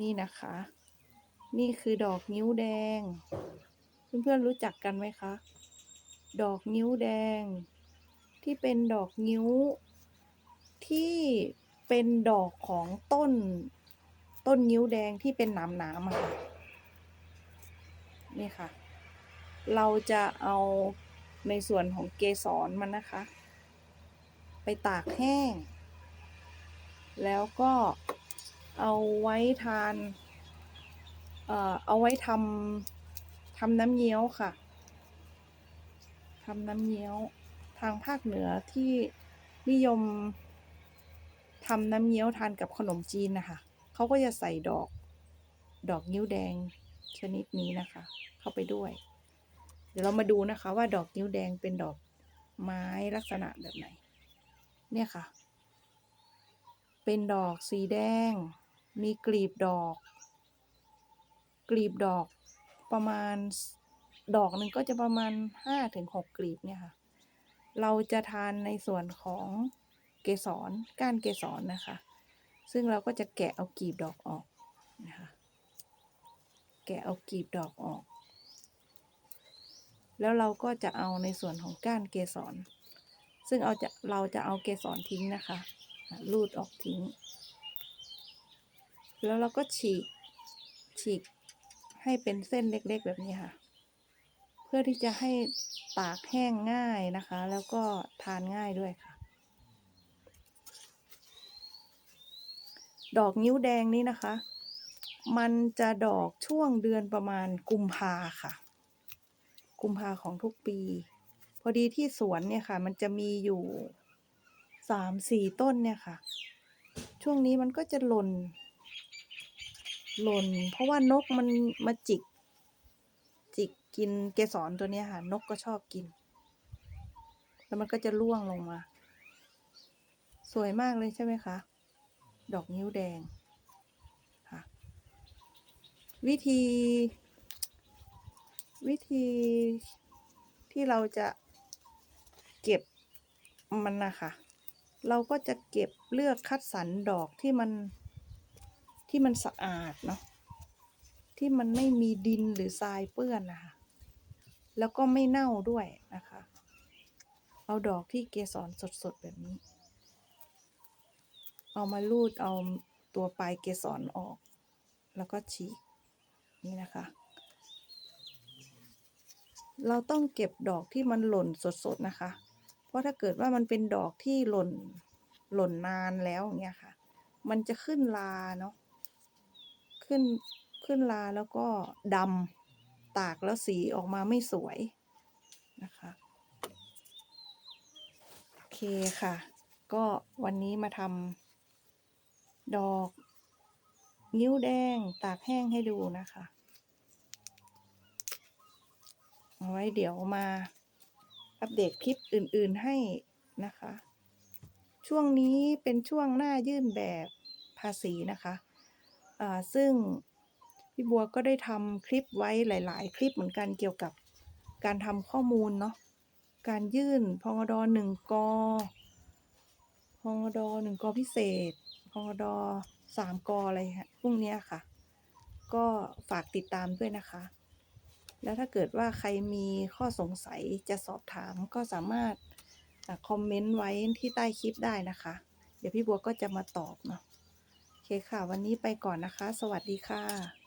นี่นะคะ นี่คือดอกนิ้วแดง เพื่อนๆรู้จักกันไหมคะ ดอกนิ้วแดง ที่เป็นดอกนิ้ว ที่เป็นดอกของต้น ต้นนิ้วแดงที่เป็นหนามๆอะค่ะนี่ค่ะ เราจะเอาในส่วนของเกสรมันนะคะ ไปตากแห้ง แล้วก็ เอาไว้ทาน เอ่อ เอาไว้ทำทำน้ำเงี้ยวค่ะทำน้ำเงี้ยวทางภาคเหนือที่นิยมทำน้ำเงี้ยวทานกับขนมจีนนะคะเขาก็จะใส่ดอกดอกนิ้วแดงชนิดนี้นะคะ เข้าไปด้วย เดี๋ยวเรามาดูนะคะ ว่าดอกนิ้วแดงเป็นดอกไม้ลักษณะแบบไหน เนี่ยค่ะ เป็นดอกสีแดง มีกลีบดอก กลีบดอกประมาณดอกหนึ่งก็จะประมาณห้าถึงหกกลีบเนี่ยค่ะ เราจะทานในส่วนของเกสรก้านเกสรนะคะ ซึ่งเราก็จะแกะเอากลีบดอกออกนะคะแกะเอากลีบดอกออก แล้วเราก็จะเอาในส่วนของก้านเกสร ซึ่งเอาจะเราจะเอาเกสรทิ้งนะคะ รูดออกทิ้ง แล้วเราก็ฉีก ฉีกให้เป็นเส้นเล็กๆแบบนี้ค่ะ เพื่อที่จะให้ตากแห้งง่ายนะคะ แล้วก็ทานง่ายด้วยค่ะ ดอกนิ้วแดงนี้นะคะ มันจะดอกช่วงเดือนประมาณกุมภาค่ะ กุมภาของทุกปี พอดีที่สวนเนี่ยค่ะ มันจะมีอยู่สามสี่ต้นเนี่ยค่ะ ช่วงนี้มันก็จะหล่น หล่น เพราะว่านกมันมาจิก จิกกินเกสรตัวนี้ค่ะ นกก็ชอบกิน แล้วมันก็จะร่วงลงมา สวยมากเลยใช่ไหมคะ ดอกนิ้วแดงค่ะ วิธี วิธีที่เราจะเก็บมันนะคะ เราก็จะเก็บเลือกคัดสรรดอกที่มัน ที่มันสะอาดเนาะที่มันไม่มีดินหรือทรายเปื้อนนะคะแล้วก็ไม่เน่าด้วยนะคะ เอาดอกที่เกสรสดๆแบบนี้ เอามาลูดเอาตัวปลายเกสรออก แล้วก็ฉีกนี่นะคะ เราต้องเก็บดอกที่มันหล่นสดๆนะคะ เพราะถ้าเกิดว่ามันเป็นดอกที่หล่นหล่นนานแล้วอย่างเงี้ยค่ะ มันจะขึ้นลาเนาะ ขึ้นขึ้นลาแล้วก็ดำตากแล้วสีออกมาไม่สวยนะคะโอเคค่ะ ก็วันนี้มาทำดอกนิ้วแดงตากแห้งให้ดูนะคะเอาไว้เดี๋ยวมาอัปเดตคลิปอื่นๆให้นะคะ ช่วงนี้เป็นช่วงหน้ายื่นแบบภาษีนะคะ ซึ่งพี่บัวก็ได้ทำคลิปไว้หลาย ๆ คลิปเหมือนกันเกี่ยวกับการทำข้อมูลเนาะการยื่นพงดหนึ่งกพงดหนึ่งกพิเศษพงดสามกอะไรฮะพวกเนี้ยค่ะ ก็ฝากติดตามด้วยนะคะ แล้วถ้าเกิดว่าใครมีข้อสงสัยจะสอบถามก็สามารถคอมเมนต์ไว้ที่ใต้คลิปได้นะคะ เดี๋ยวพี่บัวก็จะมาตอบเนาะ เคค่ะ วันนี้ไปก่อนนะคะ สวัสดีค่ะ